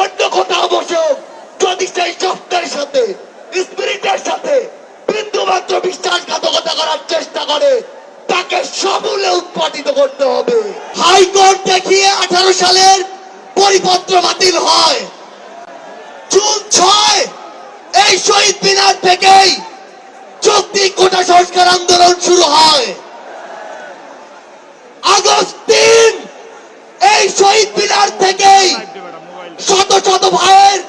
অন্য কোথাও বসে হোক যদি সেই সফটের সাথে, স্পিরিটের সাথে বিন্দু মাত্র বিশ্বাসঘাতকতা করার চেষ্টা করে, তাকে সমূলে উৎপাদিত করতে হবে। হাইকোর্ট দেখিয়ে আঠারো সালের পরিপত্র বাতিল হয়। জুন ছয়, এই শহীদ মিনার থেকেই চুক্তি কোটা সংস্কার আন্দোলন শুরু হয়। আগস্ট তিন, এই শহীদ মিনার থেকেই শত শত ভাইয়ের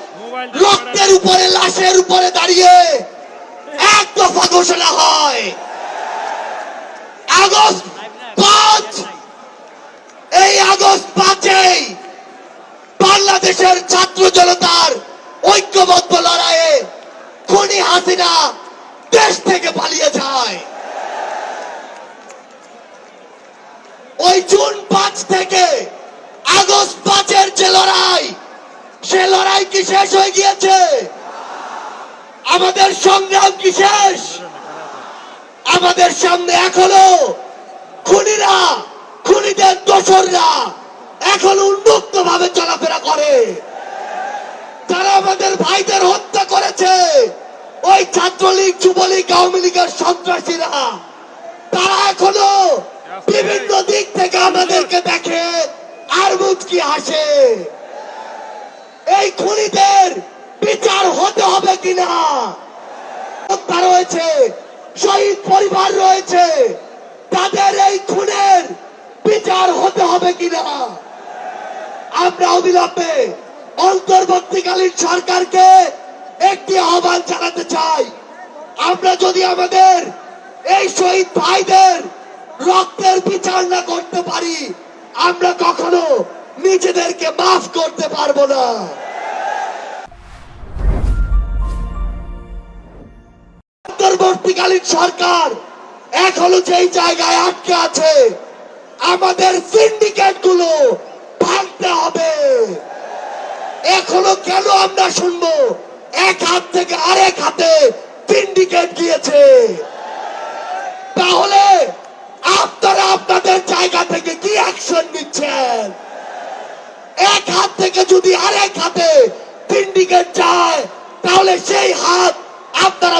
রক্তের উপরে লাশের উপরে দাঁড়িয়ে এক দফা ঘোষণা হয়। আগস্ট পাঁচ এই আগস্ট পাঁচেই বাংলাদেশের ছাত্র জনতার ঐক্যবদ্ধ লড়াইয়ে খনি হাসিনা দেশ থেকে পালিয়ে যায়। ওই জুন পাঁচ থেকে আগস্ট পাঁচের যে লড়াই সে লড়াই কি শেষ হয়ে গিয়েছে? আমাদের সংগ্রাম কি শেষ? আমাদের সামনে এখনও খুনিরা, খুনিদের দোসররা এখনও উন্মুক্ত ভাবে চলাফেরা করে। তারা আমাদের ভাইদের হত্যা করেছে। ওই ছাত্রলীগ, যুবলীগ, আওয়ামী লীগের সন্ত্রাসীরা। তারা এখনও বিভিন্ন দিক থেকে আমাদেরকে দেখে আর মুচকি হাসে। এই খুনিদের বিচার হতে হবে কিনা? হত্যা রয়েছে, শহীদ পরিবার রয়েছে, তাদের এই খুনের বিচার হতে হবে কিনা? আমরা অবিলম্বে অন্তর্বর্তীকালীন সরকারকে একটি আহ্বান জানাতে চাই। আমরা যদি আমাদের এই শহীদ ভাইদের রক্তের বিচার না করতে পারি, আমরা কখনো নিজেদেরকে মাফ করতে পারব না। অন্তর্বর্তীকালীন সরকার এখনও যেই জায়গায় আটকে আছে, আমাদের সিন্ডিকেটগুলো ভাঙতে হবে। এখনও কেন আমরা শুনব, এক হাত থেকে আরেক হাতে সিন্ডিকেট গিয়েছে? তাহলে আপনারা আপনাদের জায়গা থেকে কি অ্যাকশন নিচ্ছেন? এক হাত থেকে যদি আরেক হাতে সিন্ডিকেট যায়, তাহলে সেই হাত আপনারা